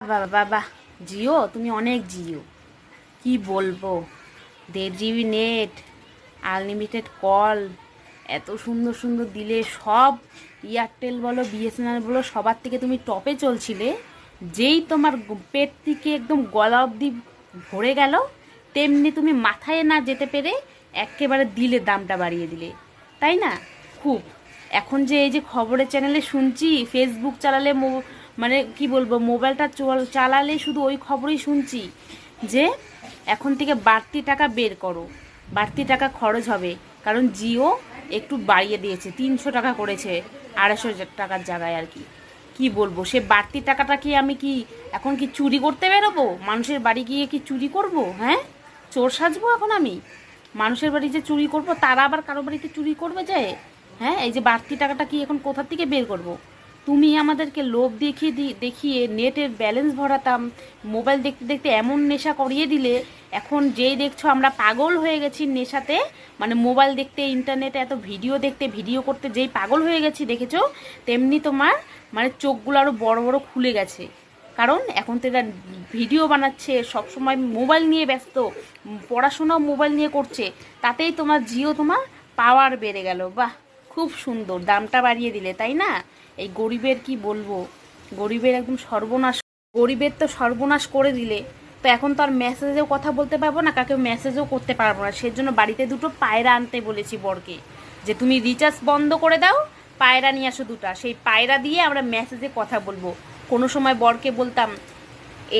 বাবা বাবা, জিও? তুমি অনেক জিও। কি বলব? দেড় জিবি নেট আনলিমিটেড কল এত সুন্দর সুন্দর দিলে সব এয়ারটেল বলো বিএসএনএল বলো, সবার থেকে তুমি টপে চলছিলে। যেই তোমার পেট থেকে একদম গলা অবধি ভরে গেল, তেমনি তুমি মাথায় না যেতে পেরে একেবারে দিলে, দামটা বাড়িয়ে দিলে। তাই না? খুব। এখন যে এই যে খবরের চ্যানেলে শুনছি ফেসবুক চালালে মানে কি বলব, মোবাইলটা চল চালালে শুধু ওই খবরই শুনছি যে এখন থেকে বাড়তি টাকা বের করো। বাড়তি টাকা খরচ হবে। কারণ জিও একটু বাড়িয়ে দিয়েছে, তিনশো টাকা করেছে আড়াইশো টাকার জায়গায় আর কি। কি বলব, সে বাড়তি টাকাটা কি আমি কি এখন কি চুরি করতে বেরোবো? মানুষের বাড়ি গিয়ে কি চুরি করব হ্যাঁ? চোর সাজবো এখন আমি? মানুষের বাড়ি যে চুরি করব, তারা আবার কারও বাড়িতে চুরি করবে যে? হ্যাঁ এই যে বাড়তি টাকাটা কি এখন কোথা থেকে বের করব। তুমি আমাদেরকে লোভ দেখিয়ে দেখিয়ে নেটের ব্যালেন্স ভরাতাম মোবাইল দেখতে দেখতে এমন নেশা করিয়ে দিলে, এখন যেই দেখছ আমরা পাগল হয়ে গেছি নেশাতে মানে মোবাইল দেখতে ইন্টারনেটে এত ভিডিও দেখতে ভিডিও করতে যেই পাগল হয়ে গেছি দেখেছ, তেমনি তোমার মানে চোখগুলো আরও বড় বড় খুলে গেছে। কারণ এখন তো এরা ভিডিও বানাচ্ছে, সবসময় মোবাইল নিয়ে ব্যস্ত, পড়াশোনাও মোবাইল নিয়ে করছে, তাতেই তোমার জিও তোমার পাওয়ার বেড়ে গেল, বাহ। খুব সুন্দর, দামটা বাড়িয়ে দিলে, তাই না? এই গরিবের কি বলব? গরিবের একদম সর্বনাশ, গরিবের তো সর্বনাশ করে দিলে। তো এখন তো আর মেসেজেও কথা বলতে পারব না কাকে মেসেজও করতে পারব না। সেজন্য বাড়িতে দুটো পায়রা আনতে বলেছি বরকে, যে তুমি রিচার্জ বন্ধ করে দাও, পায়রা নিয়ে আসো দুটা। সেই পায়রা দিয়ে আমরা মেসেজে কথা বলব। কোনো সময় বরকে বলতাম,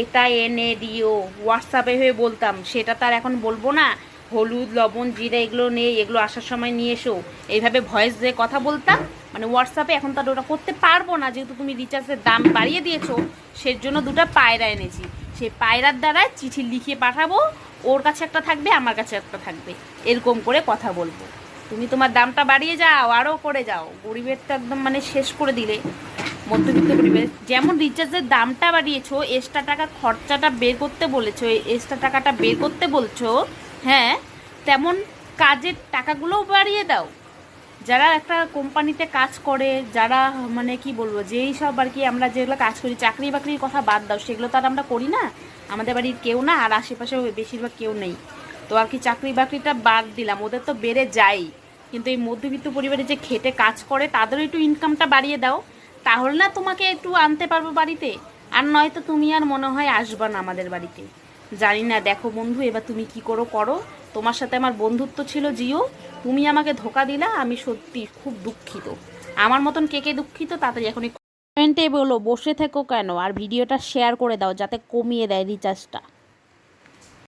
এটা এনে দিও। হোয়াটসঅ্যাপে হয়ে বলতাম, সেটা তার এখন বলব না। হলুদ, লবণ, জিরা এগুলো নেই, এগুলো আসার সময় নিয়ে এসো। এইভাবে ভয়েস দিয়ে কথা বলতাম মানে হোয়াটসঅ্যাপে এখন তার ওটা করতে পারব না, যেহেতু তুমি রিচার্জের দাম বাড়িয়ে দিয়েছ সের জন্য দুটো পায়রা এনেছি। সেই পায়রার দ্বারা চিঠি লিখিয়ে পাঠাবো, ওর কাছে একটা থাকবে, আমার কাছে একটা থাকবে। এরকম করে কথা বলব। তুমি তোমার দামটা বাড়িয়ে যাও, আরও করে যাও। গরিবের তো একদম মানে শেষ করে দিলে। মধ্যবিত্ত পরিবার যেমন রিচার্জের দামটা বাড়িয়েছো এক্সট্রা টাকা খরচাটা বের করতে বলেছ এক্সট্রা টাকাটা বের করতে বলছো হ্যাঁ তেমন কাজের টাকাগুলোও বাড়িয়ে দাও। যারা একটা কোম্পানিতে কাজ করে, যারা মানে কি বলব, যেই সব আর কি আমরা যেগুলো কাজ করি, চাকরি বাকরির কথা বাদ দাও, সেগুলো তো আর আমরা করি না। আমাদের বাড়ির কেউ না, আর আশেপাশেও বেশিরভাগ কেউ নেই। তো আর কি চাকরি বাকরিটা বাদ দিলাম, ওদের তো বেড়ে যায় কিন্তু এই মধ্যবিত্ত পরিবারে যে খেটে কাজ করে, তাদেরও একটু ইনকামটা বাড়িয়ে দাও। তাহলে না তোমাকে একটু আনতে পারব বাড়িতে। আর নয়তো তুমি আর মনে হয় আসবা না আমাদের বাড়িতে। জানি না, দেখো বন্ধু, এবার তুমি কি করো করো। তোমার সাথে আমার বন্ধুত্ব ছিল, জিও। তুমি আমাকে ধোকা দিলা, আমি সত্যি খুব দুঃখিত। আমার মতন কে কে দুঃখিত, তাড়াতাড়ি এখন কমেন্টে বলো, বসে থেকো কেন? আর ভিডিওটা শেয়ার করে দাও, যাতে কমিয়ে দেয় রিচার্জটা